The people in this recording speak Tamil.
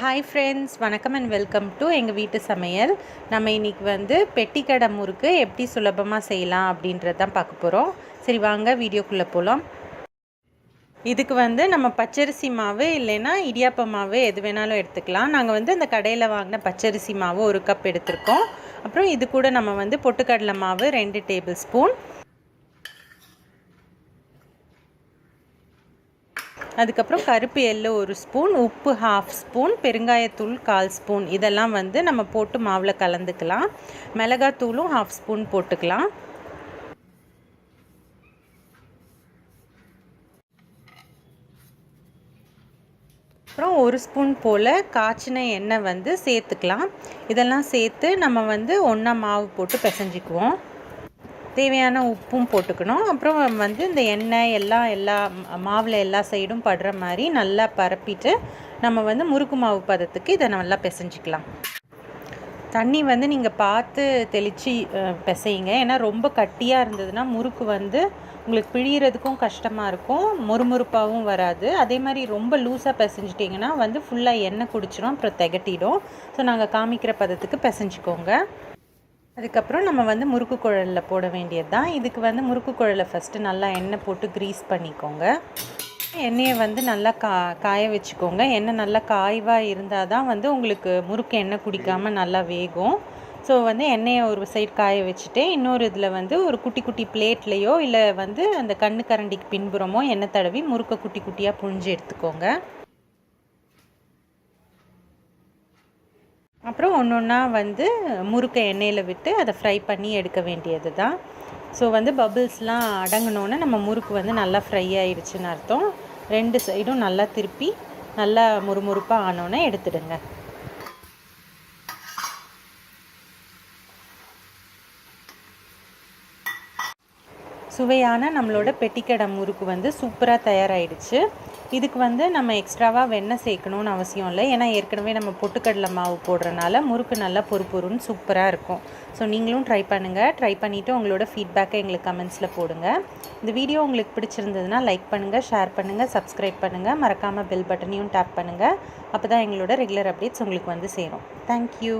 ஹாய் ஃப்ரெண்ட்ஸ் வணக்கம் அண்ட் வெல்கம் டு எங்கள் வீட்டு சமையல். நம்ம இன்றைக்கி வந்து பெட்டிக்கடை முறுக்கு எப்படி சுலபமாக செய்யலாம் அப்படின்றது தான் பார்க்க போகிறோம் சரி வாங்க வீடியோக்குள்ளே போகலாம் இதுக்கு வந்து நம்ம பச்சரிசி மாவு இல்லைன்னா இடியாப்ப மாவு எது வேணாலும் எடுத்துக்கலாம். நாங்கள் வந்து அந்த கடையில் வாங்கின பச்சரிசி மாவு ஒரு கப் எடுத்திருக்கோம். அப்புறம் இது கூட நம்ம வந்து பொட்டுக்கடலை மாவு ரெண்டு டேபிள் ஸ்பூன் அதுக்கப்புறம் கருப்பு எள்ளு ஒரு ஸ்பூன் உப்பு ஹாஃப் ஸ்பூன் பெருங்காயத்தூள் கால் ஸ்பூன். இதெல்லாம் வந்து நம்ம போட்டு மாவில் கலந்துக்கலாம். மிளகாத்தூளும் ஹாஃப் ஸ்பூன் போட்டுக்கலாம். அப்புறம் ஒரு ஸ்பூன் போல் காய்ச்சின எண்ணெய் வந்து சேர்த்துக்கலாம். இதெல்லாம் சேர்த்து நம்ம வந்து ஒன்றா மாவு போட்டு பிசைஞ்சிக்குவோம். தேவையான உப்பும் போட்டுக்கணும். அப்புறம் வந்து இந்த எண்ணெய் எல்லாம் எல்லா மாவில் எல்லா சைடும் படுற மாதிரி நல்லா பரப்பிட்டு நம்ம வந்து முறுக்கு மாவு பதத்துக்கு இதை நல்லா பிசைஞ்சிக்கலாம். தண்ணி வந்து நீங்கள் பார்த்து தெளித்து பிசையுங்க. ஏன்னா ரொம்ப கட்டியாக இருந்ததுன்னா முறுக்கு வந்து உங்களுக்கு பிழியறதுக்கும் கஷ்டமாக இருக்கும். மொறுமொறுப்பாகவும் வராது. அதே மாதிரி ரொம்ப லூஸாக பிசைஞ்சிட்டிங்கன்னா வந்து ஃபுல்லாக எண்ணெய் குடிச்சிடும் அப்புறம் திகட்டிடும். ஸோ நாங்கள் காமிக்கிற பதத்துக்கு பிசைஞ்சிக்கோங்க. அதுக்கப்புறம் நம்ம வந்து முறுக்கு குழலில் போட வேண்டியது தான் இதுக்கு வந்து முறுக்கு குழலை ஃபஸ்ட்டு நல்லா எண்ணெய் போட்டு க்ரீஸ் பண்ணிக்கோங்க. எண்ணெயை வந்து நல்லா கா காய வச்சுக்கோங்க. எண்ணெய் நல்லா காய்வாக இருந்தால் தான் வந்து உங்களுக்கு முறுக்கு எண்ணெய் குடிக்காமல் நல்லா வேகும். ஸோ வந்து எண்ணெயை ஒரு சைடு காய வச்சுட்டு இன்னொரு இதில் வந்து ஒரு குட்டி குட்டி பிளேட்லேயோ இல்லை வந்து அந்த கண்ணு கரண்டிக்கு பின்புறமோ எண்ணெய் தடவி முறுக்கை குட்டி குட்டியாக புழிஞ்சு எடுத்துக்கோங்க. அப்புறம் ஒன்று ஒன்றா வந்து முறுக்கை எண்ணெயில் விட்டு அதை ஃப்ரை பண்ணி எடுக்க வேண்டியது தான் ஸோ வந்து பபிள்ஸ்லாம் அடங்கினோன்னே நம்ம முறுக்கு வந்து நல்லா ஃப்ரை ஆயிடுச்சுன்னு அர்த்தம். ரெண்டு சைடும் நல்லா திருப்பி நல்லா முறுமுறுப்பாக ஆனோன்னே எடுத்துடுங்க. சுவையான நம்மளோட பெட்டிக்கடை முறுக்கு வந்து சூப்பராக தயாராகிடுச்சு இதுக்கு வந்து நம்ம எக்ஸ்ட்ராவாக வெண்ணெய் சேர்க்கணும்னு அவசியம் இல்லை. ஏன்னா ஏற்கனவே நம்ம பொட்டுக்கடலை மாவு போடுறனால முறுக்கு நல்லா பொறுப்புறுன்னு சூப்பராக இருக்கும். ஸோ நீங்களும் ட்ரை பண்ணுங்கள் ட்ரை பண்ணிவிட்டு உங்களோட ஃபீட்பேக்கை எங்களுக்கு கமெண்ட்ஸில் போடுங்க. இந்த வீடியோ உங்களுக்கு பிடிச்சிருந்ததுன்னா லைக் பண்ணுங்கள் ஷேர் பண்ணுங்கள் சப்ஸ்கிரைப் பண்ணுங்கள் மறக்காமல் பெல் பட்டனையும் டேப் பண்ணுங்கள் அப்போ தான் எங்களோட ரெகுலர் அப்டேட்ஸ் உங்களுக்கு வந்து சேரும். தேங்க்யூ